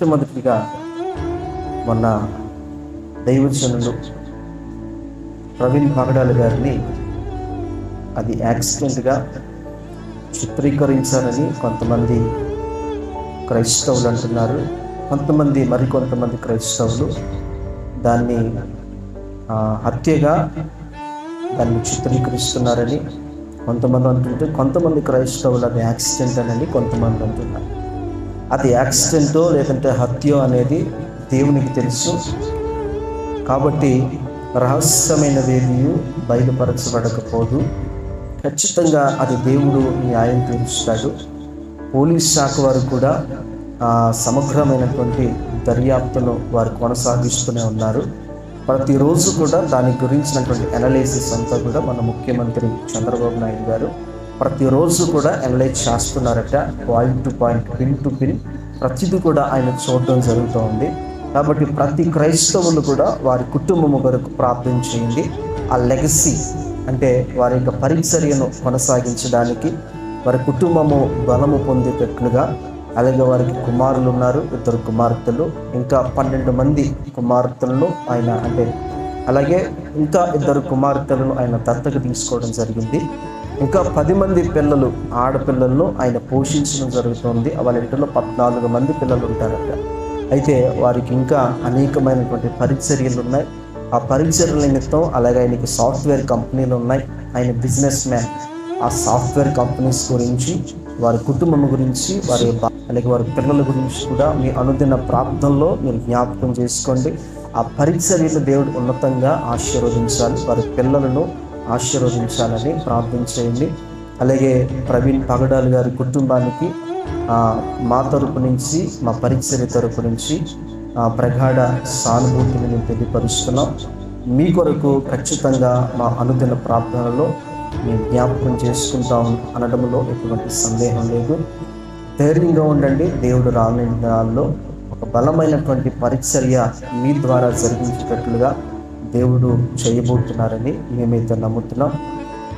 మొట్టమొదటిగా మొన్న దైవజనులు ప్రవీణ్ పగడాల గారిని అది యాక్సిడెంట్గా చిత్రీకరించారని కొంతమంది క్రైస్తవులు అంటున్నారు. కొంతమంది మరికొంతమంది క్రైస్తవులు దాన్ని హత్యగా దాన్ని చిత్రీకరిస్తున్నారని కొంతమంది అంటుంటే కొంతమంది క్రైస్తవులు అది యాక్సిడెంట్ అని కొంతమంది అంటున్నారు. అది యాక్సిడెంటో లేదంటే హత్యో అనేది దేవునికి తెలుసు. కాబట్టి రహస్యమైనదేది బయలుపరచబడకపోదు. ఖచ్చితంగా అది దేవుడు న్యాయం తీరుస్తాడు. పోలీస్ శాఖ వారు కూడా సమగ్రమైనటువంటి దర్యాప్తును వారు కొనసాగిస్తూనే ఉన్నారు. ప్రతిరోజు కూడా దాని గురించినటువంటి అనాలిసిస్ అంతా కూడా మన ముఖ్యమంత్రి చంద్రబాబు నాయుడు గారు ప్రతిరోజు కూడా అనలైజ్ చేస్తున్నారట point to point pin to pin ప్రతిదీ కూడా ఆయన చూడడం జరుగుతూ ఉంది కాబట్టి ప్రతి క్రైస్తవులు కూడా వారి కుటుంబము కొరకు ప్రార్థన చేయండి. ఆ లెగసీ అంటే వారి యొక్క పరిచర్యను కొనసాగించడానికి వారి కుటుంబము బలము పొందేటట్లుగా అలాగే వారికి కుమారులు ఉన్నారు ఇద్దరు కుమార్తెలు ఇంకా పన్నెండు మంది కుమార్తెలను ఆయన అంటే అలాగే ఇంకా ఇద్దరు కుమార్తెలను ఆయన దత్తకు తీసుకోవడం జరిగింది. ఇంకా పది మంది పిల్లలు ఆడపిల్లలను ఆయన పోషించడం జరుగుతుంది. వాళ్ళ ఇంట్లో పద్నాలుగు మంది పిల్లలు ఉంటారట అయితే వారికి ఇంకా అనేకమైనటువంటి పరిచర్యలు ఉన్నాయి. ఆ పరిచర్యల నిమిత్తం అలాగే ఆయనకి సాఫ్ట్వేర్ కంపెనీలు ఉన్నాయి. ఆయన బిజినెస్ మ్యాన్. ఆ సాఫ్ట్వేర్ కంపెనీస్ గురించి వారి కుటుంబం గురించి వారి అలాగే వారి పిల్లల గురించి కూడా మీ అనుదిన ప్రార్థనలో మీరు జ్ఞాపకం చేసుకోండి. ఆ పరిచర్యలు దేవుడు ఉన్నతంగా ఆశీర్వదించాలి. వారి పిల్లలను ఆశీర్వదించాలని ప్రార్థన చేయండి అలాగే ప్రవీణ్ పగడాలు గారి కుటుంబానికి మా తరపు నుంచి మా పరిచర్య తరపు నుంచి ప్రగాఢ సానుభూతిని మేము తెలియపరుస్తున్నాం. మీ కొరకు ఖచ్చితంగా మా అనుదిన ప్రార్థనలో మేము జ్ఞాపకం చేసుకుంటాం అనడంలో ఎటువంటి సందేహం లేదు. ధైర్యంగా ఉండండి. దేవుడు రాని దినాల్లో ఒక బలమైనటువంటి పరిచర్య మీ ద్వారా జరిగించేటట్లుగా దేవుడు చేయబోతున్నారని మేమైతే నమ్ముతున్నాం.